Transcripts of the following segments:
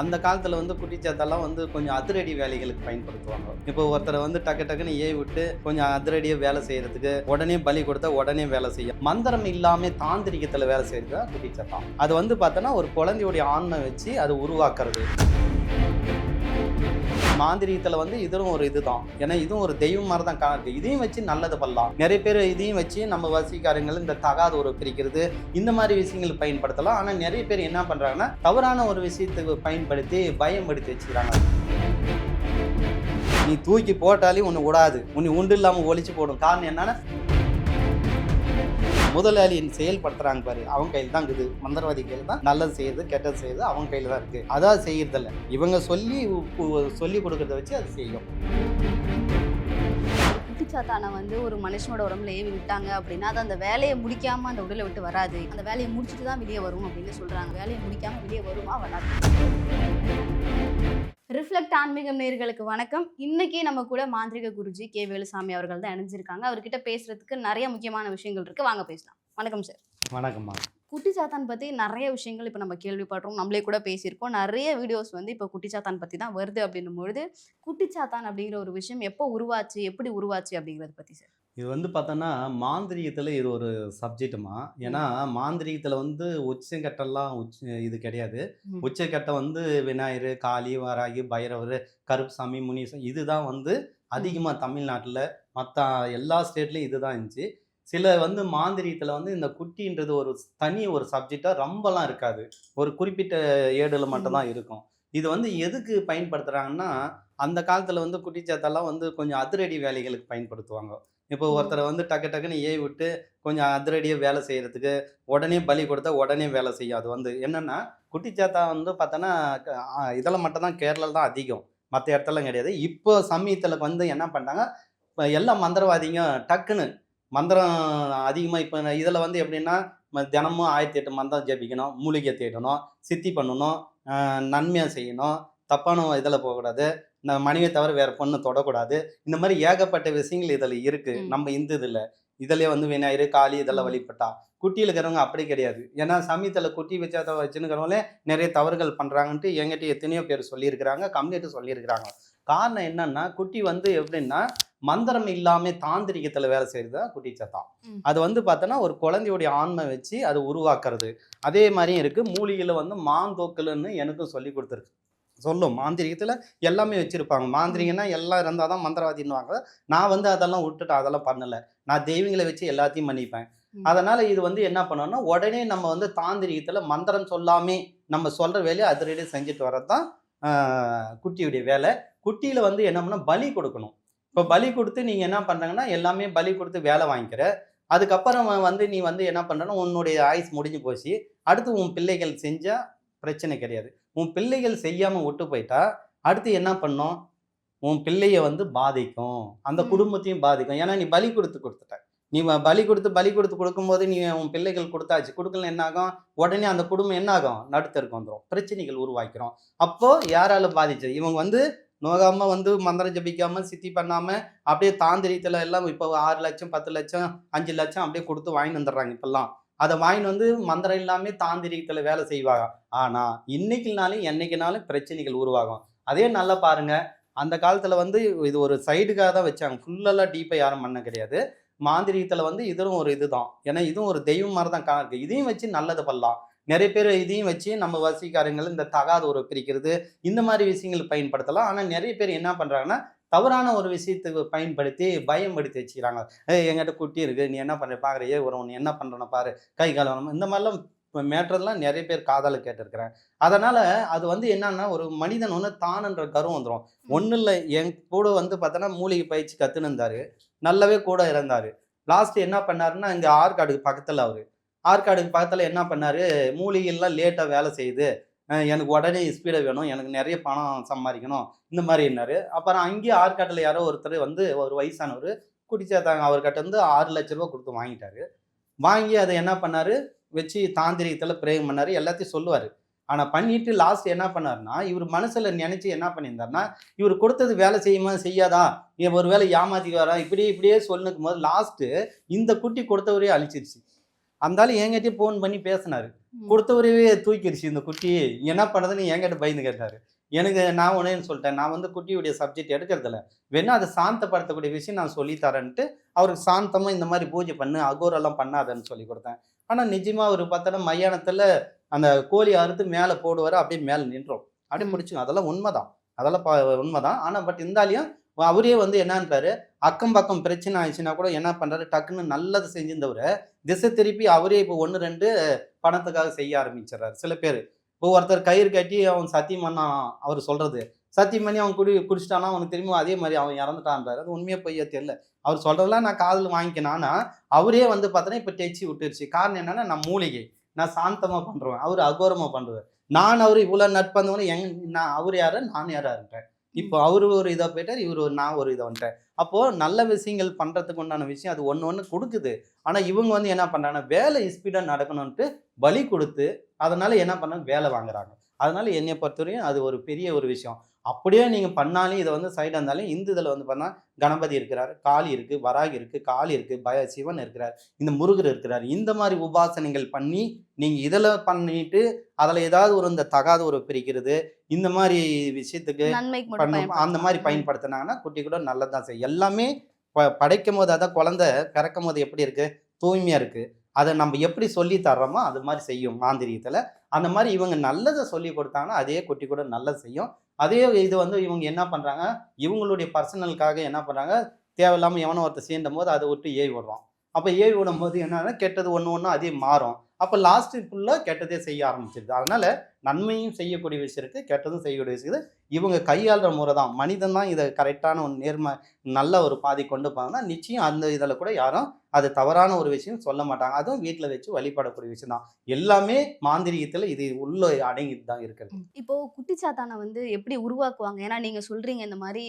அந்த காலத்தில் வந்து குட்டிச்சாத்தெல்லாம் வந்து கொஞ்சம் அதிரடி வேலைகளுக்கு பயன்படுத்துவாங்க. இப்போ ஒருத்தரை வந்து டக்கு டக்குன்னு ஏவி விட்டு கொஞ்சம் அதிரடியாக வேலை செய்யறதுக்கு உடனே பலி கொடுத்தா உடனே வேலை செய்யும் மந்திரம் இல்லாமல் தாந்திரிகத்தில் வேலை செய்யறது தான் குட்டிச்சாத்தான் அது வந்து பார்த்தோன்னா ஒரு குழந்தையுடைய ஆண்மை வச்சு அதை உருவாக்குறது. மாந்திரீகத்தில் வந்து இதுவும் ஒரு இதுதான். ஏன்னா இதுவும் ஒரு தெய்வம் மாதிரி தான் காணது இதையும் வச்சு நல்லது பண்ணலாம். நிறைய பேர் இதையும் வச்சு நம்ம வசிக்காரங்கள் இந்த தகாத ஒரு பிரிக்கிறது இந்த மாதிரி விஷயங்கள் பயன்படுத்தலாம். ஆனால் நிறைய பேர் என்ன பண்ணுறாங்கன்னா தவறான ஒரு விஷயத்துக்கு பயன்படுத்தி பயன்படுத்தி வச்சுக்கிறாங்க. நீ தூக்கி போட்டாலே ஒன்று விடாது உன்னை உண்டு இல்லாமல் ஒழிச்சு போடும். காரணம் என்னன்னா முதலாளியின் செயல்படுத்துறாங்க பாரு. அவங்க கையில் தான் இருக்குது. மந்திரவாதி கையில் தான் நல்லது செய்யுது கெட்டது செய்யுது அவங்க கையில் தான் இருக்கு. அதான் செய்யறதில்ல. இவங்க சொல்லி சொல்லி கொடுக்கறத வச்சு அது செய்யும். குட்டிச்சாத்தானை வந்து ஒரு மனுஷனோட உடம்புல ஏவி விட்டாங்க அப்படின்னா அது அந்த வேலையை முடிக்காம அந்த உடலை விட்டு வராது. அந்த வேலையை முடிச்சுட்டு தான் வெளியே வரும் அப்படின்னு சொல்றாங்க. வேலையை முடிக்காம வெளியே வருமா வராது. ரிஃப்ளெக்ட் ஆன்மீகம் நேயர்களுக்கு வணக்கம். இன்னைக்கு நம்ம கூட மாந்திரிக குருஜி கே வேலுசாமி அவர்கள் தான் இணைஞ்சிருக்காங்க. அவர்கிட்ட பேசுறதுக்கு நிறைய முக்கியமான விஷயங்கள் இருக்கு. வாங்க பேசலாம். வணக்கம் சார் வணக்கம்மா. குட்டிச்சாத்தான் பற்றி நிறைய விஷயங்கள் இப்போ நம்ம கேள்விப்படுறோம் நம்மளே கூட பேசியிருக்கோம். நிறைய வீடியோஸ் வந்து இப்போ குட்டிச்சாத்தான் பற்றி தான் வருது அப்படின்னும் பொழுது குட்டிச்சாத்தான் அப்படிங்கிற ஒரு விஷயம் எப்போ உருவாச்சு எப்படி உருவாச்சு அப்படிங்கிறத பற்றி சார் இது வந்து பார்த்தோன்னா மாந்திரீகத்தில் இது ஒரு சப்ஜெக்ட்டுமா ஏன்னா மாந்திரீகத்தில் வந்து உச்சக்கட்டெல்லாம் உச்ச இது கிடையாது. ம். உச்சக்கட்டம் வந்து விநாயகர் காளி வாராகி பைரவர் கருப்புசாமி முனீசன் இதுதான் வந்து அதிகமாக தமிழ்நாட்டில் மற்ற எல்லா ஸ்டேட்லேயும் இதுதான் இருந்துச்சு. சில வந்து மாந்திரீகத்தில் வந்து இந்த குட்டின்றது ஒரு தனி ஒரு சப்ஜெக்டாக ரொம்பலாம் இருக்காது. ஒரு குறிப்பிட்ட ஏடுல மட்டும்தான் இருக்கும். இது வந்து எதுக்கு பயன்படுத்துகிறாங்கன்னா அந்த காலத்தில் வந்து குட்டிச்சாத்தெல்லாம் வந்து கொஞ்சம் அதிரடி வேலைகளுக்கு பயன்படுத்துவாங்க. இப்போ. ஒருத்தரை வந்து டக்கு டக்குன்னு ஏவி விட்டு கொஞ்சம் அதிரடியாக வேலை செய்யறதுக்கு உடனே பலி கொடுத்தா உடனே வேலை செய்யும். அது வந்து என்னன்னா குட்டிச்சாத்தா வந்து பார்த்தோன்னா க- ஆ, இதில் மட்டும்தான் கேரளா தான் அதிகம். மற்ற இடத்துலலாம் கிடையாது. இப்போ சமயத்தில் வந்து என்ன பண்ணிட்டாங்க இப்போ எல்லா மந்திரவாதிங்க டக்குன்னு மந்திரம் அதிகமாக இப்போ இதில் வந்து எப்படின்னா தினமும் ஆயிரத்தி எட்டு மந்திரம் ஜெபிக்கணும் மூலிகை தேடணும் சித்தி பண்ணணும் நன்மையாக செய்யணும் தப்பான இதில் போகக்கூடாது. நம்ம மனைவியை தவிர வேற பொண்ணு தொடக்கூடாது. இந்த மாதிரி ஏகப்பட்ட விஷயங்கள் இதில் இருக்கு. நம்ம இந்த இதில் இதுலயே வந்து விநாயகர் காளி இதெல்லாம். வழிபட்டா. குட்டியில் இருக்கிறவங்க அப்படி கிடையாது. ஏன்னா சமயத்தில் குட்டி வச்சா வச்சுன்னுக்கிறவங்களே நிறைய தவறுகள் பண்ணுறாங்கன்ட்டு என்கிட்ட எத்தனையோ பேர் சொல்லியிருக்கிறாங்க கம்யூனிட்டி சொல்லியிருக்கிறாங்க. காரணம் என்னன்னா குட்டி வந்து எப்படின்னா மந்திரம் இல்லாம தாந்திரிகத்தில் வேலை செய்யறது தான் குட்டி சத்தம். அது வந்து பார்த்தோன்னா ஒரு குழந்தையுடைய ஆண்மை வச்சு அது உருவாக்குறது. அதே மாதிரியும் இருக்கு. மூலிகையில் வந்து மாந்தோக்கல்னு எனக்கும் சொல்லி கொடுத்துருக்கு. சொல்லும். மாந்திரிகத்தில் எல்லாமே வச்சிருப்பாங்க. மாந்திரிகன்னா எல்லாம் இருந்தால் தான் மந்திரவாதின்னுவாங்க. நான் வந்து அதெல்லாம் விட்டுட்டு அதெல்லாம் பண்ணலை. நான் தெய்வங்களை வச்சு எல்லாத்தையும் பண்ணிப்பேன். அதனால இது வந்து என்ன பண்ணோம்னா உடனே நம்ம வந்து தாந்திரிகத்தில் மந்திரம் சொல்லாமே நம்ம சொல்ற வேலையை அதிரடி செஞ்சுட்டு வர்றது தான் குட்டியுடைய வேலை. குட்டியில வந்து என்ன பண்ணா பலி கொடுக்கணும். இப்போ பலி கொடுத்து நீங்க என்ன பண்றாங்கன்னா எல்லாமே பலி கொடுத்து வேலை வாங்கிக்கிற. அதுக்கப்புறம் வந்து நீ வந்து என்ன பண்றன்னா உன்னுடைய ஆயுஸ் முடிஞ்சு போச்சு. அடுத்து உன் பிள்ளைகள் செஞ்சா பிரச்சனை கிடையாது. உன் பிள்ளைகள் செய்யாம விட்டு போயிட்டா அடுத்து என்ன பண்ணும்? உன் பிள்ளைய வந்து பாதிக்கும். அந்த. குடும்பத்தையும் பாதிக்கும். ஏன்னா நீ பலி கொடுத்து கொடுத்துட்ட. நீ பலி கொடுத்து பலி கொடுத்து கொடுக்கும்போது நீ உன் பிள்ளைகள் கொடுத்தாச்சு. கொடுக்கல என்ன ஆகும்? உடனே அந்த குடும்பம் என்ன ஆகும்? நடுத்தருக்கு வந்துடும் பிரச்சனைகள் உருவாக்கிறோம் அப்போ யாரால பாதிச்சது? இவங்க வந்து நோகாம வந்து மந்திரம் ஜபிக்காம சித்தி பண்ணாம அப்படியே தாந்திரித்துல எல்லாம் இப்போ ஆறு லட்சம் பத்து லட்சம் அஞ்சு லட்சம் அப்படியே கொடுத்து வாங்கிட்டு வந்துடுறாங்க இப்பெல்லாம். அதை வாங்கிட்டு வந்து மந்திரம் இல்லாமல் தாந்திரிகத்தில் வேலை செய்வாங்க. ஆனால் இன்னைக்குனாலும் என்னைக்குனாலும் பிரச்சனைகள் உருவாகும். அதே நல்லா பாருங்க. அந்த காலத்தில் வந்து இது ஒரு சைடுக்காக தான் வச்சாங்க. ஃபுல்லெல்லாம் டீப்பாக யாரும் பண்ண கிடையாது. மாந்திரீகத்தில் வந்து இதுவும் ஒரு இதுதான். ஏன்னா இதுவும் ஒரு தெய்வம் மாதிரி தான் காணுது இதையும் வச்சு நல்லது பண்ணலாம். நிறைய பேர் இதையும் வச்சு நம்ம வசிக்காரங்கள் இந்த தகாத உறவு பிரிக்கிறது இந்த மாதிரி விஷயங்கள் பயன்படுத்தலாம். ஆனால் நிறைய பேர் என்ன பண்ணுறாங்கன்னா தவறான ஒரு விஷயத்துக்கு பயன்படுத்தி பயன்படுத்தி வச்சுக்கிறாங்க. எங்கிட்ட குட்டி இருக்கு நீ என்ன பண்ற? பாக்குற ஏ ஒரு நீ என்ன பண்றன பாரு. கை கால் வரணும் இந்த மாதிரிலாம் மேட்டர்லாம் நிறைய பேர் காதல கேட்டிருக்கிறேன். அதனால அது வந்து என்னன்னா ஒரு மனிதன் ஒன்று தானுன்ற கருவம் வந்துடும் ஒன்றும் இல்லை என் கூட வந்து பார்த்தோன்னா மூலிகை பயிற்சி கற்றுன்னு இருந்தாரு நல்லாவே கூட இருந்தார் லாஸ்ட் என்ன பண்ணாருன்னா இங்கே ஆற்காடுக்கு பக்கத்தில் அவர். ஆற்காடுக்கு பக்கத்தில் என்ன பண்ணாரு? மூலிகைலாம் லேட்டாக வேலை செய்யுது எனக்கு உடனே ஸ்பீடை வேணும். எனக்கு நிறைய பணம் சம்பாதிக்கணும். இந்த மாதிரி என்னாரு. அப்புறம் அங்கேயே ஆற்காட்டில் யாரோ ஒருத்தர் வந்து ஒரு வயசானவர் குடிச்சாத்தாங்க அவர்கிட்ட வந்து ஆறு லட்ச ரூபா கொடுத்து வாங்கிட்டாரு. வாங்கி அதை என்ன பண்ணார்? வச்சு தாந்திரிகத்தில் பிரேம் பண்ணார். எல்லாத்தையும் சொல்லுவார். ஆனால் பண்ணிட்டு லாஸ்ட் என்ன பண்ணாருன்னா இவர் மனசில் நினச்சி என்ன பண்ணியிருந்தாருன்னா இவர் கொடுத்தது வேலை செய்யுமா செய்யாதா? ஒரு வேலை ஏமாத்திக்கு வரா இப்படி இப்படியே சொல்லுக்கும் போது லாஸ்ட்டு இந்த குட்டி கொடுத்தவரே அழிச்சிருச்சு. அந்தாலும் என்கிட்டயே ஃபோன் பண்ணி பேசினாரு. கொடுத்தவரையே தூக்கிடுச்சு இந்த குட்டி. என்ன பண்ணுறதுன்னு என்கிட்ட பயந்து கேட்டாரு. எனக்கு நான் ஒன்றேன்னு சொல்லிட்டேன். நான் வந்து குட்டியுடைய சப்ஜெக்ட் எடுக்கிறதில்ல வேணா அதை சாந்தப்படுத்தக்கூடிய விஷயம் நான் சொல்லி தரேன்ட்டு அவருக்கு சாந்தமாக இந்த மாதிரி பூஜை பண்ணு அகோரெல்லாம் பண்ணாதன்னு சொல்லி கொடுத்தேன். ஆனால் நிஜமாக ஒரு பார்த்தோன்னா மயானத்தில் அந்த கோழி அறுத்து மேலே போடுவார் அப்படியே மேலே நின்றோம். அப்படியே. முடிச்சுங்க அதெல்லாம் உண்மைதான். அதெல்லாம் ப- உண்மைதான். ஆனால் பட் இருந்தாலையும் அவரே வந்து என்னன்றாரு? அக்கம் பக்கம் பிரச்சனை ஆயிடுச்சுன்னா கூட என்ன பண்ணுறாரு டக்குன்னு நல்லது செஞ்சிருந்தவர். திசை திருப்பி அவரே இப்போ ஒன்று ரெண்டு பணத்துக்காக செய்ய ஆரம்பிச்சிடுறாரு. சில பேர். இப்போ ஒருத்தர் கயிறு கட்டி அவன் சத்தியம் பண்ணான் அவர் சொல்றது. சத்தியம் பண்ணி அவன் குடி குடிச்சிட்டானா அவனுக்கு திரும்பி அதே மாதிரி அவன் இறந்துட்டான்றாரு. அது உண்மையை பொய்யா தெரியல. அவர் சொல்றதெல்லாம் நான் காதில் வாங்கிக்கினேன் அவரே வந்து பார்த்தோன்னா இப்போ டெச்சி விட்டுருச்சு. காரணம் என்னன்னா நான் மூலிகை. நான் சாந்தமாக பண்ணுறேன் அவர் அகோரமாக பண்ணுறேன் நான் அவர் இவ்வளோ நட்பந்தவனு எங் நான் அவர் யாரு? நான் யாராருன்றேன் இப்போ அவர் ஒரு இதாக போயிட்டார் இவர் ஒரு நான் ஒரு இதை வந்துட்டேன் அப்போது நல்ல விஷயங்கள் பண்ணுறதுக்கு உண்டான விஷயம் அது ஒன்று ஒன்று கொடுக்குது. ஆனால் இவங்க வந்து என்ன பண்ணுறாங்கன்னா வேலை ஸ்பீடாக நடக்கணும்ன்ட்டு பலி கொடுத்து அதனால் என்ன பண்ணாங்க? வேலை வாங்குறாங்க. அதனால் என்னை பொறுத்தவரையும் அது ஒரு பெரிய ஒரு விஷயம். அப்படியே நீங்க பண்ணாலும் இதை வந்து சைடாக இருந்தாலும் இந்து இதில் வந்து பண்ணா கணபதி இருக்கிறார் காளி இருக்கு வராகி இருக்கு காளி இருக்கு பய சிவன் இருக்கிறார் இந்த முருகர் இருக்கிறார். இந்த மாதிரி உபாசனைகள் பண்ணி நீங்க இதில் பண்ணிட்டு அதில் ஏதாவது ஒரு இந்த தகாத ஒரு பிரிக்கிறது இந்த மாதிரி விஷயத்துக்கு பண்ணும் அந்த மாதிரி. பயன்படுத்தினாங்கன்னா குட்டி கூட நல்லதான் செய்யும். எல்லாமே படைக்கும் போது அதான் குழந்தை பிறக்கும் போது எப்படி இருக்கு? தூய்மையா இருக்கு. அதை நம்ம எப்படி சொல்லி தர்றோமோ அது மாதிரி செய்யும் மாந்திரியத்துல அந்த மாதிரி இவங்க நல்லதை சொல்லி கொடுத்தாங்கன்னா அதே குட்டி கூட நல்லது செய்யும். அதே இது வந்து இவங்க என்ன பண்றாங்க? இவங்களுடைய பர்சனலுக்காக என்ன பண்றாங்க? தேவையில்லாமல் எவனோ ஒருத்தர் சேர்ந்தும் போது அதை விட்டு ஏவி விடுறோம் அப்போ ஏவி விடும் போது என்னன்னா கெட்டது ஒன்று ஒன்று அதே மாறும். அப்போ லாஸ்ட்டு ஃபுல்லாக கெட்டதே செய்ய ஆரம்பிச்சிருது. அதனால நன்மையும் செய்யக்கூடிய விஷயம் இருக்குது கெட்டதும் செய்யக்கூடிய விஷயம் இருக்குது இவங்க கையாளுற முறை தான் மனிதன் தான் இதை கரெக்டான ஒரு நேர்ம நல்ல ஒரு பாதி கொண்டு போனாங்கன்னா நிச்சயம் அந்த இதில் கூட யாரும் அது தவறான ஒரு விஷயம் சொல்ல மாட்டாங்க. அதுவும் வீட்டில் வச்சு வழிபடக்கூடிய விஷயம் தான் எல்லாமே மாந்திரிகத்தில் இது உள்ள அடங்கிட்டு தான் இருக்கிறது. இப்போ குட்டிச்சாத்தானை வந்து எப்படி உருவாக்குவாங்க? ஏன்னா நீங்க சொல்றீங்க இந்த மாதிரி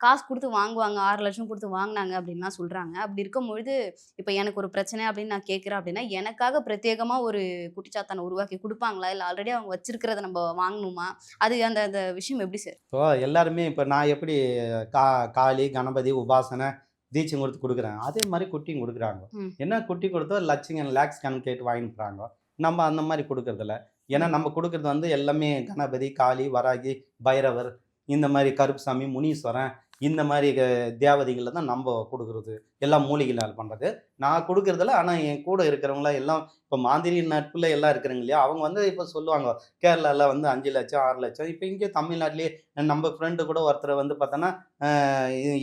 காசு கொடுத்து வாங்குவாங்க ஆறு லட்சம் கொடுத்து வாங்கினாங்க அப்படின்லாம் சொல்றாங்க. அப்படி இருக்கும்பொழுது இப்போ எனக்கு ஒரு பிரச்சனை அப்படின்னு நான் கேட்குறேன் அப்படின்னா எனக்காக பிரத்யேகமா ஒரு குட்டிச்சாத்தானை உருவாக்கி கொடுப்பாங்களா? இல்லை ஆல்ரெடி அவங்க வச்சிருக்கிறத நம்ம வாங்கணுமா? அது அந்த அந்த விஷயம் எப்படி சார்? இப்போ எல்லாருமே இப்போ நான் எப்படி கா காளி கணபதி உபாசனை தீட்சம் கொடுத்து கொடுக்குறேன் அதே மாதிரி குட்டியும் கொடுக்குறாங்க. என்ன குட்டி கொடுத்தோ லட்சங்க லேக்ஸ் கணக்கு கேட்டு வாங்கிட்டு போகிறாங்க நம்ம அந்த மாதிரி கொடுக்கறதில்ல. ஏன்னா நம்ம கொடுக்கறது வந்து எல்லாமே கணபதி காளி வராகி பைரவர் இந்த மாதிரி கருப்புசாமி முனீஸ்வரன் இந்த மாதிரி க- தேவதைகளை தான் நம்ம கொடுக்குறது எல்லாம் மூலிகைகள் பண்ணுறது நான் கொடுக்குறதில்ல ஆனால் என் கூட இருக்கிறவங்களாம் எல்லாம் இப்போ மாந்திரி நட்பில் எல்லாம் இருக்கிறாங்க இல்லையா அவங்க வந்து இப்போ சொல்லுவாங்க கேரளாவில் வந்து அஞ்சு லட்சம் ஆறு லட்சம் இப்போ இங்கே தமிழ்நாட்டிலேயே நம்ம ஃப்ரெண்டு கூட ஒருத்தர் வந்து பார்த்தோன்னா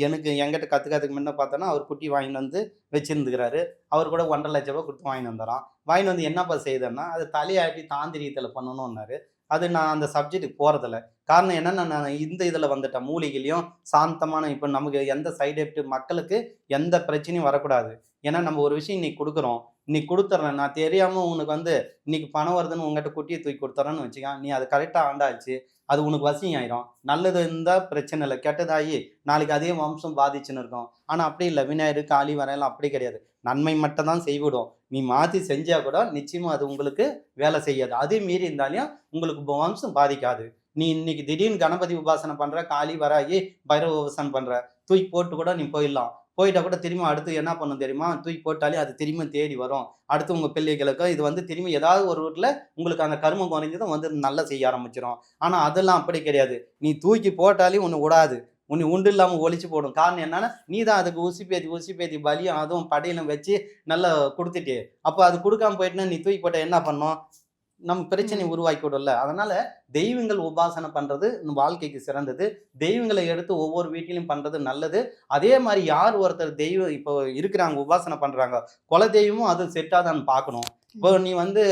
எனக்கு எங்கிட்ட கற்றுக்கிறதுக்கு முன்ன பார்த்தோன்னா அவர் குட்டி வாங்கிட்டு வந்து வச்சுருந்துக்கிறாரு. அவர் கூட ஒன்றரை லட்ச ரூபா கொடுத்து வாங்கிட்டு வந்துடுறான் வாங்கிட்டு வந்து என்னப்பா செய்தேன்னா அது தலையாட்டி தாந்திரியத்தில் பண்ணணும்னாரு. அது நான் அந்த சப்ஜெக்ட்டுக்கு போகிறதில்ல காரணம் என்னன்னா நான் இந்த இதில் வந்துட்டேன். மூலிகையிலையும் சாந்தமான இப்போ நமக்கு எந்த சைடு எஃபெக்ட் மக்களுக்கு எந்த பிரச்சனையும் வரக்கூடாது. ஏன்னா நம்ம ஒரு விஷயம் இன்னைக்கு கொடுக்குறோம். இன்னைக்கு கொடுத்துட்றேன் நான் தெரியாமல் உனக்கு வந்து இன்னைக்கு பணம் வருதுன்னு உங்ககிட்ட குட்டியை தூக்கி கொடுத்துறேன்னு வச்சுக்க நீ அது கரெக்டாக ஆண்டாச்சு. அது உனக்கு வசியம் ஆயிரும் நல்லது இருந்தால் பிரச்சனை இல்லை. கெட்டதாகி நாளைக்கு அதே வம்சம் பாதிச்சுன்னு இருக்கும். ஆனால் அப்படி இல்லை. விநாயகர் காளி வரையெல்லாம் அப்படி கிடையாது. நன்மை மட்டும் தான் செய்விடும். நீ மாற்றி செஞ்சால் கூட நிச்சயமாக அது உங்களுக்கு வேலை செய்யாது. அதே மீறி இருந்தாலையும் உங்களுக்கு வம்சம் பாதிக்காது. நீ இன்னைக்கு திடீர்னு கணபதி உபாசனை பண்ற காளி வராகி பைரவ உபாசனை பண்ற தூக்கி போட்டு கூட நீ போயிடலாம். போயிட்டா கூட திரும்ப அடுத்து என்ன பண்ணும் தெரியுமா? தூக்கி போட்டாலே அது திரும்ப தேடி வரும். அடுத்து உங்க பிள்ளைகளுக்கு இது வந்து திரும்பி ஏதாவது ஒரு வீட்டில் உங்களுக்கு அந்த கருமம் குறைஞ்சதும் வந்து நல்லா செய்ய ஆரம்பிச்சிடும் ஆனா அதெல்லாம் அப்படி கிடையாது. நீ தூக்கி போட்டாலே ஒன்று விடாது உன்னை உண்டு இல்லாமல் ஒழிச்சு போடும். காரணம் என்னன்னா நீ தான் அதுக்கு ஊசி பேத்தி ஊசி பேத்தி பலியும் அதுவும் படையிலும் வச்சு நல்லா கொடுத்துட்டே. அப்போ அது கொடுக்காம போயிட்டுனா நீ தூக்கி போட்ட என்ன பண்ணும்? நம்ம பிரச்சனை உருவாக்கி விடல அதனால தெய்வங்கள் உபாசனை பண்றது வாழ்க்கைக்கு சிறந்தது. தெய்வங்களை எடுத்து ஒவ்வொரு வீட்டிலும் பண்றது நல்லது. அதே மாதிரி யார் ஒருத்தர் தெய்வம் இப்போ இருக்கிறாங்க உபாசனை பண்றாங்க குல தெய்வமும் அது செட்டாதான்னு பார்க்கணும். இப்போ நீ வந்து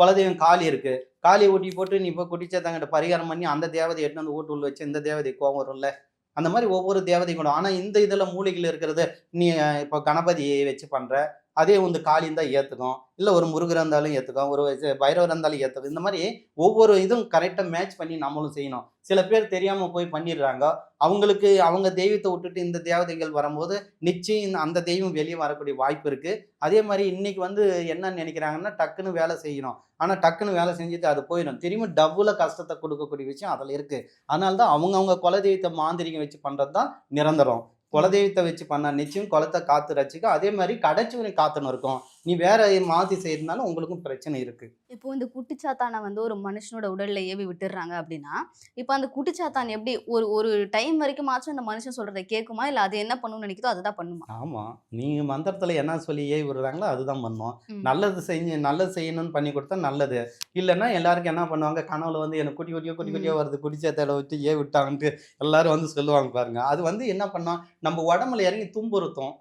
குலதெய்வம் காளி இருக்கு. காளியை ஊட்டி போட்டு நீ இப்போ குட்டிச்சத்தங்கிட்ட பரிகாரம் பண்ணி அந்த தேவதை எடுத்து வந்து வீட்டு உள்ள வச்சு இந்த தேவதை கோவம் வரும்ல. அந்த மாதிரி ஒவ்வொரு தேவதை கூட. ஆனால் இந்த இதில் மூலிகையில் இருக்கிறது நீ இப்போ கணபதியை வச்சு பண்ற அதே வந்து காளியும் தான் ஏற்றுக்கும் இல்லை ஒரு முருகர் இருந்தாலும் ஏற்றுக்கும் ஒரு பைரவர் இருந்தாலும் ஏற்றுக்கும் இந்த மாதிரி ஒவ்வொரு இதுவும் கரெக்டாக மேட்ச் பண்ணி நம்மளும் செய்யணும். சில பேர் தெரியாமல் போய் பண்ணிடுறாங்க. அவங்களுக்கு அவங்க தெய்வத்தை விட்டுட்டு இந்த தேவதைகள் வரும்போது நிச்சயம் இந்த- அந்த தெய்வம் வெளியே வரக்கூடிய வாய்ப்பு இருக்குது அதே மாதிரி இன்னைக்கு வந்து என்ன நினைக்கிறாங்கன்னா டக்குன்னு வேலை செய்யணும். ஆனால் டக்குன்னு வேலை செஞ்சுட்டு அது போயிடும். திரும்ப டபுள கஷ்டத்தை கொடுக்கக்கூடிய விஷயம் அதில் இருக்குது அதனால தான் அவங்கவுங்க குலதெய்வத்தை மாந்திரிகம் வச்சு பண்ணுறது தான் நிரந்தரம். குலதெய்வத்தை வச்சு பண்ண நிச்சயம் குளத்தை காத்து ரசிக்கும். அதே மாதிரி கடைச்சூரி காத்துன்னு இருக்கும். நீ வேற மாற்றி செய்யறதுனால உங்களுக்கும் பிரச்சனை இருக்கு. இப்போ இந்த குட்டிச்சாத்தானை வந்து ஒரு மனுஷனோட உடல்ல ஏவி விட்டுறாங்க அப்படின்னா இப்போ அந்த குட்டிச்சாத்தான் எப்படி ஒரு ஒரு டைம் வரைக்கும் ஆச்சும் அந்த மனுஷன் சொல்றதை கேட்குமா இல்ல அது என்ன பண்ணணும்னு நினைக்குதோ அதை தான் பண்ணுமா? ஆமாம் நீங்கள் மந்திரத்தில் என்ன சொல்லி ஏவி விடுறாங்களோ அதுதான் பண்ணும் ம். நல்லது செஞ்சு நல்லது செய்யணும்னு பண்ணி கொடுத்தா நல்லது. இல்லைன்னா எல்லாருக்கும் என்ன பண்ணுவாங்க? கனவுல வந்து எனக்கு குட்டி குட்டியோ குட்டி குட்டியோ வருது குடிச்சேத்தையில விட்டு ஏ விட்டாங்கன்ட்டு எல்லாரும் வந்து சொல்லுவாங்க பாருங்க. அது வந்து என்ன பண்ணோம் நம்ம உடம்புல இறங்கி துன்புறுத்தும்.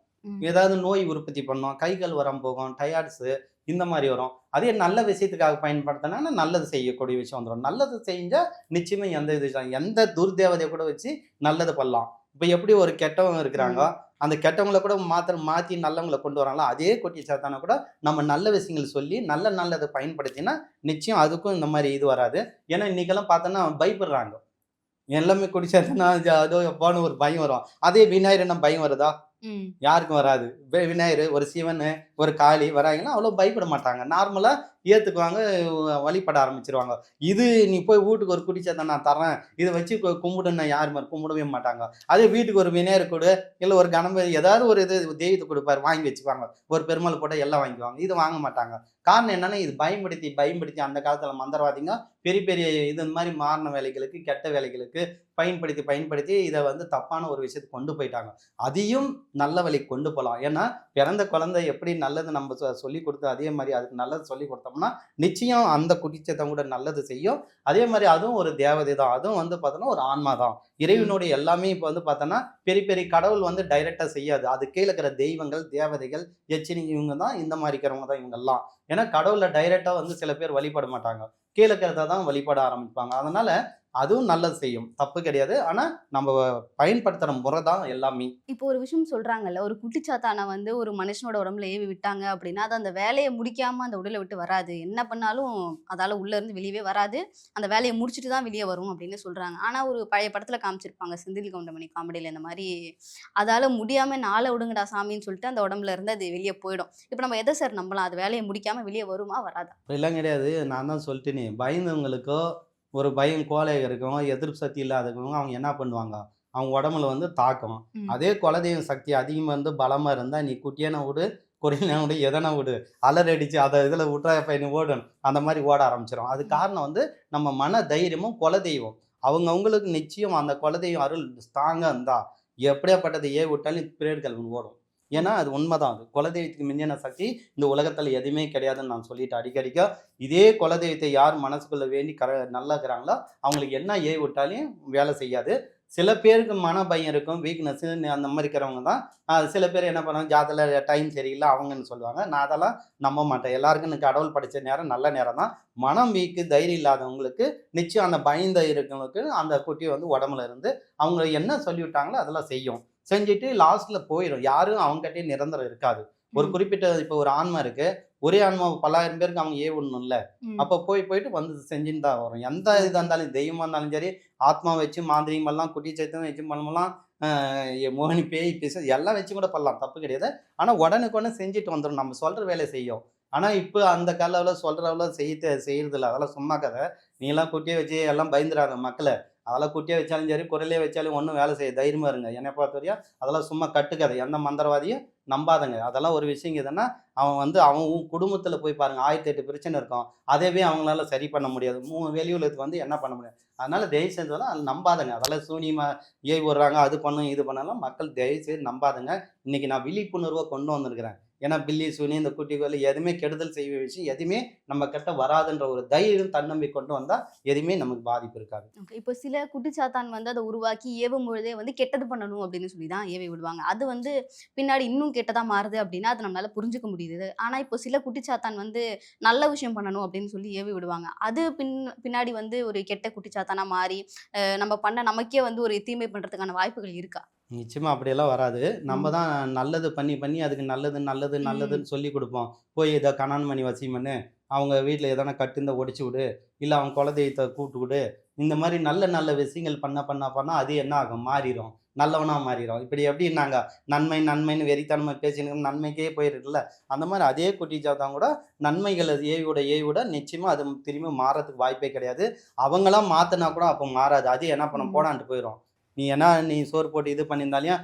ஏதாவது நோய் உற்பத்தி பண்ணும் கை கால் வரம் போகும் டயர்ட்ஸு இந்த மாதிரி வரும். அதே நல்ல விஷயத்துக்காக பயன்படுத்தினா நல்லது செய்யக்கூடிய விஷயம் வந்துடும் நல்லது செஞ்சா நிச்சயமா எந்த இது எந்த துர்தேவதையை கூட வச்சு நல்லது பண்ணலாம். இப்போ எப்படி ஒரு கெட்டவங்க இருக்கிறாங்க அந்த கெட்டவங்களை கூட மாத்திர மாற்றி நல்லவங்களை கொண்டு வராங்களோ? அதே கொட்டி சாத்தான கூட நம்ம நல்ல விஷயங்கள் சொல்லி நல்ல நல்லதை பயன்படுத்தினா நிச்சயம் அதுக்கும் இந்த மாதிரி இது வராது. ஏன்னா இன்னைக்கெல்லாம் பார்த்தோன்னா பயப்படுறாங்க. எல்லாமே குடிச்சாதுன்னா அதோ எப்பான்னு ஒரு பயம் வரும். அதே விநாயகர் என்ன பயம் வருதா. யாருக்கும் வராது. விநாயகர் ஒரு சிவன் ஒரு காளி வராங்கன்னா அவ்வளோ பயப்பட மாட்டாங்க. நார்மலாக ஏற்றுக்குவாங்க வழிபட ஆரம்பிச்சிருவாங்க. இது நீ போய் வீட்டுக்கு ஒரு குடிச்சதை நான் தரேன் இதை வச்சு கும்பிடுன்னு கும்பிடுன்னா யார் மாதிரி கும்பிடவே மாட்டாங்க. அதே வீட்டுக்கு ஒரு விநாயகர் கொடு இல்லை ஒரு கணபதி ஏதாவது ஒரு இது தெய்வத்தை கொடுப்பாரு வாங்கி வச்சுக்குவாங்க. ஒரு பெருமாள் போட்டால் எல்லாம் வாங்கிக்குவாங்க. இது வாங்க மாட்டாங்க. காரணம் என்னன்னா இது பயன்படுத்தி பயன்படுத்தி அந்த காலத்தில் மந்திரவாதிங்க பெரிய பெரிய இது மாதிரி மாறின வேலைகளுக்கு கெட்ட வேலைகளுக்கு பயன்படுத்தி பயன்படுத்தி இதை வந்து தப்பான ஒரு விஷயத்தை கொண்டு போயிட்டாங்க. அதையும் நல்ல வழி கொண்டு போகலாம் ஏன்னா பிறந்த குழந்தை எப்படி நல்லது நம்ம சொ- சொல்லி கொடுத்து அதே மாதிரி அதுக்கு நல்லது சொல்லி கொடுத்தோம் கொடுத்தோம்னா நிச்சயம் அந்த குடிச்சத்தம் கூட நல்லது செய்யும். அதே மாதிரி அதுவும் ஒரு தேவதை தான். அதுவும் வந்து பார்த்தோன்னா ஒரு ஆன்மா தான். இறைவனுடைய எல்லாமே இப்போ வந்து பார்த்தோன்னா பெரிய பெரிய கடவுள் வந்து டைரெக்டாக செய்யாது. அது கீழே இருக்கிற தெய்வங்கள் தேவதைகள் எச்சினி இவங்க தான் இந்த மாதிரி இருக்கிறவங்க தான் இவங்கெல்லாம். ஏன்னா கடவுளை டைரெக்டாக வந்து சில பேர் வழிபட மாட்டாங்க. கீழே இருக்கிறத தான் வழிபட ஆரம்பிப்பாங்க. அதனால அதுவும் நல்லது செய்யும். தப்பு கிடையாது. ஆனால் நம்ம பயன்படுத்துகிற முறை தான் எல்லாமே. இப்போ ஒரு விஷயம் சொல்றாங்கல்ல ஒரு குட்டிச்சாத்தானை வந்து ஒரு மனுஷனோட உடம்புல ஏவி விட்டாங்க அப்படின்னா அது அந்த வேலையை முடிக்காம அந்த உடலை விட்டு வராது. என்ன பண்ணாலும் அதால உள்ள இருந்து வெளியவே வராது. அந்த வேலையை முடிச்சுட்டு தான் வெளியே வரும் அப்படின்னு சொல்றாங்க. ஆனா ஒரு பழைய படத்துல காமிச்சிருப்பாங்க செந்தில் கவுண்டமணி காமெடியில இந்த மாதிரி அதால முடியாம நாளை விடுங்கடா சாமின்னு சொல்லிட்டு அந்த உடம்புல இருந்து அது வெளியே போயிடும். இப்போ நம்ம எதை சார் நம்பலாம்? அது வேலையை முடிக்காம வெளியே வருமா வராதா? அப்படிலாம் கிடையாது. நான் தான் சொல்லிட்டேனே பயந்தவங்களுக்கோ ஒரு பயம் கோலை இருக்கவங்க எதிர்ப்பு சக்தி இல்லாதவங்க அவங்க என்ன பண்ணுவாங்க? அவங்க உடம்புல வந்து தாக்கம். அதே குலதெய்வம் சக்தி அதிகமாக இருந்து பலமாக இருந்தால் நீ குட்டியான விடு குறையின விடு எதனா விடு அலர் அடிச்சு அதை இதில் விட்றா பையன் ஓடணும்? அந்த மாதிரி ஓட ஆரம்பிச்சிடும் அது காரணம் வந்து நம்ம மன தைரியமும் குலதெய்வம். அவங்கவுங்களுக்கு நிச்சயம் அந்த குலதெய்வம் அருள் ஸ்ட்ராங்காக இருந்தா எப்படியாப்பட்டதை ஏ விட்டாலும் பிரேடுகள் ஓடும். ஏன்னா அது உண்மைதான். அது குலதெய்வத்துக்கு மிஞ்சின சக்தி இந்த உலகத்தில் எதுவுமே கிடையாதுன்னு நான் சொல்லிட்டு அடிக்கடிக்க இதே குலதெய்வத்தை யார் மனசுக்குள்ள வேண்டி கர நல்லா இருக்கிறாங்களோ அவங்களுக்கு என்ன ஏ விட்டாலையும் வேலை செய்யாது. சில பேருக்கு மன பயம் இருக்கும் வீக்னஸ் அந்த மாதிரி இருக்கிறவங்க தான். சில பேர் என்ன பண்ணுவாங்க ஜாதத்தில் டைம் சரியில்லை அவங்கன்னு சொல்லுவாங்க. நான் அதெல்லாம் நம்ப மாட்டேன். எல்லாருக்கும் எனக்கு கடவுள் படித்த நேரம் நல்ல நேரம் தான். மனம் வீக்கு தைரியம் இல்லாதவங்களுக்கு நிச்சயம் அந்த பயந்த இருக்கவங்களுக்கு அந்த குட்டி வந்து உடம்புல இருந்து அவங்க என்ன சொல்லிவிட்டாங்களோ அதெல்லாம் செய்யும். செஞ்சுட்டு லாஸ்ட்ல போயிடும் யாரும் அவங்ககிட்டயே நிரந்தரம் இருக்காது. ஒரு. குறிப்பிட்ட இப்போ ஒரு ஆன்மா இருக்கு. ஒரே ஆன்மா பல்லாயிரம் பேருக்கு அவங்க ஏ விடணும்ல ம். அப்போ போய் போயிட்டு வந்து செஞ்சுன்னு தான் வரும். எந்த இதாக இருந்தாலும் தெய்வமாக இருந்தாலும் சரி ஆத்மா வச்சு மாந்திரிகமெல்லாம் குட்டி சைத்தம் வச்சு பண்ணலாம் மோகினி பேய் பிசு எல்லாம் வச்சு கூட பண்ணலாம். தப்பு கிடையாது. ஆனால் உடனுக்குடனே செஞ்சுட்டு வந்துடும் நம்ம சொல்கிற வேலையை செய்யும். ஆனால் இப்போ அந்த காலவில் சொல்கிறவளோ செய்ய செய்யறதில்ல. அதெல்லாம் சும்மா கதை. நீலாம் குட்டியை வச்சு எல்லாம் பயந்துடாத மக்களை. அதெல்லாம் குட்டியாக வச்சாலும் சரி குரலே வச்சாலும் ஒன்றும் வேலை செய்ய தைரியமாக இருங்க. என்னை பொறுத்த வரையும் அதெல்லாம் சும்மா கட்டுக்காது எந்த மந்திரவாதியும் நம்பாதங்க. அதெல்லாம் ஒரு விஷயம் எதுன்னா அவன் வந்து அவன் குடும்பத்தில் போய் பாருங்கள் ஆயிரத்தி எட்டு பிரச்சனை இருக்கும். அதேவே அவங்களால சரி பண்ண முடியாது. மூணு வெளியுலகத்துக்கு வந்து என்ன பண்ண முடியாது? அதனால் தயவு செஞ்சதெல்லாம் அது நம்பாதங்க. அதெல்லாம் சூனியமாக ஏய் விடுறாங்க அது பண்ணும் இது பண்ணலாம் மக்கள் தயவு செய்து நம்பாதங்க. இன்றைக்கி நான் விழிப்புணர்வை கொண்டு வந்திருக்கிறேன். ஏன்னா பில்லி சூனி இந்த குட்டிகள் எதுவுமே கெடுதல் செய்ய விஷயம் எதுவுமே நம்ம கிட்ட வராதுன்ற ஒரு தைரியம் தன்னம்பிக்கை கொண்டு வந்தால் எதுவுமே நமக்கு பாதிப்பு இருக்காது. இப்போ சில குட்டிச்சாத்தான் வந்து அதை உருவாக்கி ஏவும் பொழுதே வந்து கெட்டது பண்ணணும் அப்படின்னு சொல்லி தான் ஏவி விடுவாங்க. அது வந்து பின்னாடி இன்னும் கெட்டதாக மாறுது அப்படின்னா அது நம்மளால புரிஞ்சுக்க முடியுது. ஆனால் இப்போ சில குட்டிச்சாத்தான் வந்து நல்ல விஷயம் பண்ணணும் அப்படின்னு சொல்லி ஏவி விடுவாங்க. அது பின் பின்னாடி வந்து ஒரு கெட்ட குட்டிச்சாத்தானா மாறி நம்ம பண்ண நமக்கே வந்து ஒரு தீமை பண்ணுறதுக்கான வாய்ப்புகள் இருக்கா? நிச்சயமா அப்படியெல்லாம் வராது. நம்ம. தான் நல்லது பண்ணி பண்ணி அதுக்கு நல்லது நல்லது நல்லதுன்னு சொல்லி கொடுப்போம். போய் இதை கணான் பண்ணி பண்ணு அவங்க வீட்டில் எதனா கட்டுந்த ஒடிச்சு விடு இல்லை அவங்க குலதெய்வத்தை கூப்பிட்டு விடு. இந்த மாதிரி நல்ல நல்ல விஷயங்கள் பண்ண பண்ண பண்ண அது என்ன ஆகும்? மாறிடும் நல்லவனாக மாறிடும் இப்படி எப்படின்னாங்க நன்மை நன்மைன்னு வெறித்தன்மை பேசினு நன்மைக்கே போயிருக்குல்ல. அந்த மாதிரி அதே குட்டி ஜாதான் கூட நன்மைகளை ஏவிட ஏவிட நிச்சயமாக அது திரும்பி மாறதுக்கு வாய்ப்பே கிடையாது. அவங்களாம் மாற்றினா கூட அப்போ மாறாது. அது என்ன பண்ண. போடான்ட்டு போயிடும் நீ என்ன நீ சோறு போட்டு இது பண்ணியிருந்தாலையும்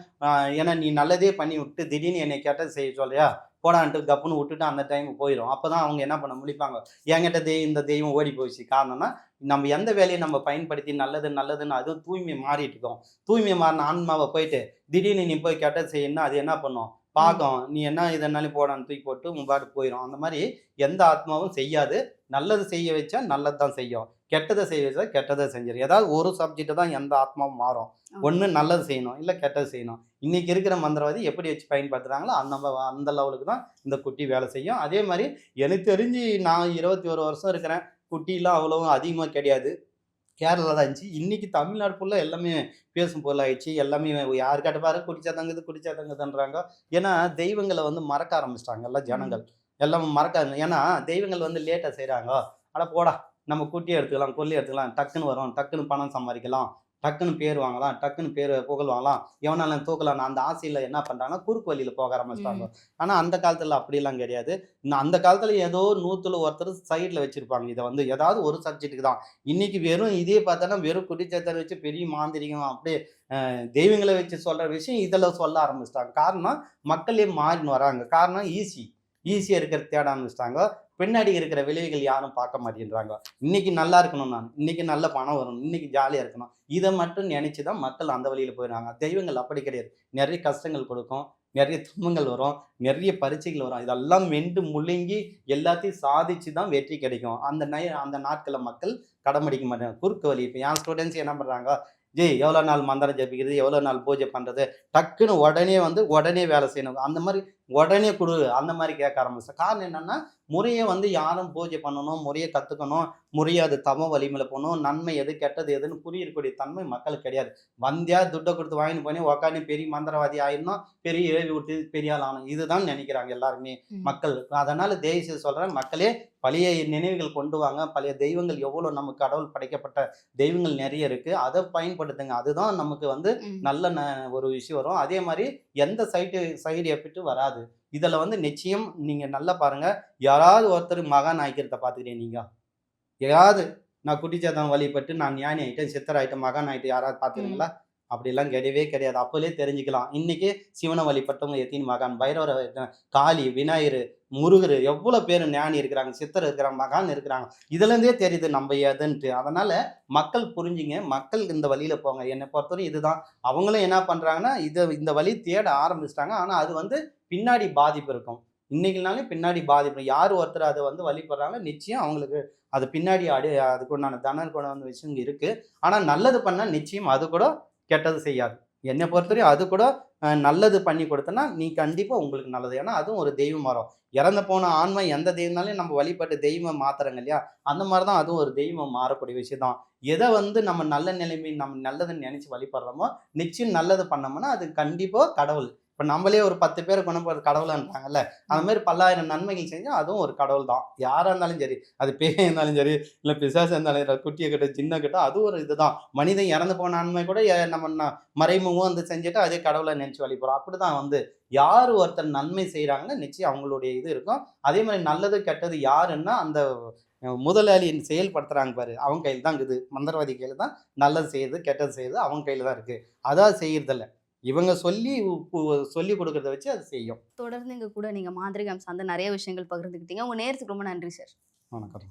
ஏன்னா நீ நல்லதே பண்ணி விட்டு திடீர்னு என்னை கேட்டது செய்ய சொல்றியா? போடான்ட்டு கப்புன்னு விட்டுட்டு அந்த டைம் போயிடும் அப்போ தான் அவங்க என்ன பண்ண முடிப்பாங்க என்கிட்ட தெய்வம் இந்த தெய்வம் ஓடி போயிடுச்சு காரணம்னா நம்ம எந்த வேலையை நம்ம பயன்படுத்தி நல்லது நல்லதுன்னு அதுவும் தூய்மை மாறிட்டு இருக்கோம். தூய்மை மாறின ஆன்மாவை போயிட்டு திடீர்னு நீ போய் கேட்டது செய்யணும்னா அது என்ன பண்ணும்? பார்க்கும் நீ என்ன இதனாலும் போடான்னு தூக்கி போட்டு உன் பாட்டு போயிடும் அந்த மாதிரி எந்த ஆத்மாவும் செய்யாது. நல்லது செய்ய வச்சா நல்லது தான் செய்யும். கெட்டதை செய்ய வச்சா கெட்டதை செஞ்சிடும் ஏதாவது ஒரு சப்ஜெக்ட் தான் எந்த ஆத்மாவும் மாறும். ஒன்று நல்லது செய்யணும் இல்லை கெட்டது செய்யணும். இன்னைக்கு இருக்கிற மந்திரவாதி எப்படி வச்சு பயன்படுத்துகிறாங்களோ அந்த அந்த லெவலுக்கு தான் இந்த குட்டி வேலை செய்யும். அதே மாதிரி எனக்கு தெரிஞ்சு நான் இருபத்தி ஒரு வருஷம் இருக்கிறேன். குட்டிலாம் அவ்வளவும் அதிகமாக கிடையாது. கேரளா தான் இருந்துச்சு. இன்னைக்கு தமிழ்நாடு ஃபுல்லாக எல்லாமே பேசும் பொருள் ஆயிடுச்சு. எல்லாமே யார் கேட்ட பாரு குடிச்சா தங்குது குடிச்சா தங்குதுன்றாங்க. ஏன்னா தெய்வங்களை வந்து மறக்க ஆரம்பிச்சிட்டாங்க எல்லாம் ஜனங்கள் எல்லாம் மறக்க ஏன்னா தெய்வங்கள் வந்து லேட்டாக செய்கிறாங்க அட போடா. நம்ம குட்டி எடுத்துக்கலாம் கொல்லி எடுத்துக்கலாம். டக்குன்னு வரும் டக்குன்னு பணம் சம்பாதிக்கலாம் டக்குன்னு பேர் வாங்கலாம் டக்குன்னு பேர் புகழ் வாங்கலாம். எவனாலும் தூக்கலாம் அந்த ஆசையில் என்ன பண்ணுறாங்கன்னா குறுக்கு வழியில் போக ஆரம்பிச்சிட்டாங்க ஆனால் அந்த காலத்தில் அப்படிலாம் கிடையாது. அந்த காலத்தில் ஏதோ நூற்றுல ஒருத்தர் சைடில் வச்சுருப்பாங்க. இதை வந்து ஏதாவது ஒரு சப்ஜெக்ட்டுக்கு தான். இன்னைக்கு வெறும் இதே பார்த்தோன்னா வெறும் குடிச்சத்தரை வச்சு பெரிய மாந்திரிகம் அப்படியே தெய்வங்களை வச்சு சொல்கிற விஷயம் இதில் சொல்ல ஆரம்பிச்சிட்டாங்க. காரணம் மக்களே மாறின்னு வராங்க. காரணம் ஈஸி ஈஸியாக இருக்கிற தேட ஆரம்பிச்சிட்டாங்க. பின்னாடி இருக்கிற விளைவுகள் யாரும் பார்க்க மாட்டேன்றாங்க. இன்னைக்கு நல்லா இருக்கணும் நான். இன்னைக்கு நல்ல பணம் வரும் இன்னைக்கு ஜாலியாக இருக்கணும். இதை மட்டும் நினச்சி தான் மக்கள் அந்த வழியில் போயிடுறாங்க. தெய்வங்கள் அப்படி கிடையாது. நிறைய கஷ்டங்கள் கொடுக்கும். நிறைய துன்பங்கள் வரும். நிறைய பரீட்சைகள் வரும். இதெல்லாம் மெண்டு முழுங்கி எல்லாத்தையும் சாதிச்சு தான் வெற்றி கிடைக்கும். அந்த நை அந்த நாட்களை மக்கள் கடமடிக்க மாட்டாங்க. குறுக்கு வழி. இப்போ என் ஸ்டூடெண்ட்ஸ் என்ன பண்ணுறாங்க ஜெய் எவ்வளோ நாள் மந்திரம் ஜபிக்கிறது? எவ்வளோ நாள் பூஜை பண்ணுறது டக்குன்னு உடனே வந்து உடனே வேலை செய்யணும். அந்த மாதிரி உடனே கொடு. அந்த மாதிரி கேட்க ஆரம்பிச்சேன் காரணம் என்னன்னா முறையை வந்து யாரும் பூஜை பண்ணணும் முறையை கற்றுக்கணும் முறையை அது தம வலிமையில் போகணும். நன்மை எது கெட்டது எதுன்னு புரியக்கூடிய தன்மை மக்களுக்கு கிடையாது. வந்தியா துட்டை கொடுத்து வாங்கிட்டு போனே உக்காந்து பெரிய மந்திரவாதி ஆயிடணும் பெரிய ஏவி விட்டு பெரிய ஆள் ஆகணும். இதுதான் நினைக்கிறாங்க எல்லாருமே. மக்கள். அதனால தேசிய சொல்றேன் மக்களே பழைய நினைவுகள் கொண்டு வாங்க. பழைய தெய்வங்கள் எவ்வளோ நமக்கு கடவுள் படைக்கப்பட்ட தெய்வங்கள் நிறைய இருக்கு. அதை பயன்படுத்துங்க. அதுதான் நமக்கு வந்து. நல்ல ந- ஒரு விஷயம் வரும். அதே மாதிரி எந்த சைடு சைடு எஃபெக்ட்டும் வராது. இதில் வந்து நிச்சயம் நீங்கள் நல்லா பாருங்க. யாராவது ஒருத்தர் மகான் ஆய்க்கிறத பார்த்துக்கிறீங்க நீங்க. யாராவது நான் குட்டிச்சாதான் வழிபட்டு நான் ஞானி ஆயிட்டேன் சித்தர் ஆயிட்டேன் மகான் ஆயிட்டு யாராவது பார்த்துக்கிறீங்களா? அப்படிலாம் கிடையவே கிடையாது. அப்போலே தெரிஞ்சுக்கலாம். இன்னைக்கு சிவனை வழிபட்டவங்க எத்தனை மகான்? பைரவரை காளி விநாயகர் முருகர் எவ்வளோ பேர் ஞானி இருக்கிறாங்க சித்தர் இருக்கிறாங்க மகான் இருக்கிறாங்க. இதுலேருந்தே தெரியுது நம்ம எதுன்ட்டு. அதனால மக்கள் புரிஞ்சுங்க. மக்கள் இந்த வழியில போங்க. என்னை பொறுத்தவரை இதுதான். அவங்களும் என்ன பண்றாங்கன்னா இதை இந்த வழி தேட ஆரம்பிச்சிட்டாங்க. ஆனா அது வந்து பின்னாடி பாதிப்பு இருக்கும். இன்னைக்குனாலே பின்னாடி பாதிப்பு யார் ஒருத்தர் அதை வந்து வழிபடுறாங்க நிச்சயம் அவங்களுக்கு அது பின்னாடி அடி அதுக்கு உண்டான தன கூட வந்து விஷயம் இருக்கு. ஆனா நல்லது பண்ணா நிச்சயம் அது கூட கெட்டது செய்யாது. என்னை பொறுத்தவரையும் அது கூட நல்லது பண்ணி கொடுத்தனா நீ கண்டிப்பாக உங்களுக்கு நல்லது. ஏன்னா அதுவும் ஒரு தெய்வம் மரம். இறந்து போன ஆன்மை எந்த தெய்வம்னாலும் நம்ம வழிபட்டு தெய்வம் மாத்துறோங்க இல்லையா? அந்த மாதிரி தான் அதுவும் ஒரு தெய்வம் மாறக்கூடிய விஷயம் தான் எதை வந்து நம்ம நல்ல நிலைமை நம்ம நல்லதுன்னு நினச்சி வழிபடுறோமோ நிச்சயம் நல்லது பண்ணோம்னா அது கண்டிப்பாக கடவுள். இப்போ நம்மளே ஒரு பத்து பேர் போகிற கடவுள்ன்றாங்கல்ல அந்த மாதிரி பல்லாயிரம் நன்மைகள் செஞ்சால் அதுவும் ஒரு கடவுள் தான் யாராக இருந்தாலும் சரி அது பேய இருந்தாலும் சரி இல்லை பிசாசு இருந்தாலும் சரி, குட்டியை கிட்ட சின்ன கிட்ட அது ஒரு இதுதான். மனிதன் இறந்து போன நன்மை கூட நம்ம மறைமுகம் வந்து செஞ்சுட்டு அதே கடவுளை நினச்சி வழிபடுறோம். அப்படி தான் வந்து யார் ஒருத்தர் நன்மை செய்கிறாங்கன்னா நிச்சயம் அவங்களுடைய இது இருக்கும். அதே மாதிரி நல்லது கெட்டது யாருன்னா அந்த முதலாளியின் செயல்படுத்துகிறாங்க பாரு அவங்க கையில் தான் இருக்குது. மந்திரவாதி கையில் தான் நல்லது செய்யுது கெட்டது செய்யுது அவங்க கையில் தான் இருக்குது அதான் செய்கிறதில்ல இவங்க சொல்லி சொல்லி கொடுக்கறத வச்சு அது செய்யும். தொடர்ந்து எங்க கூட நீங்க மாந்திரிகம் சார்ந்த நிறைய விஷயங்கள் பகிர்ந்துக்கிட்டீங்க. உங்க நேரத்துக்கு ரொம்ப நன்றி சார். வணக்கம்.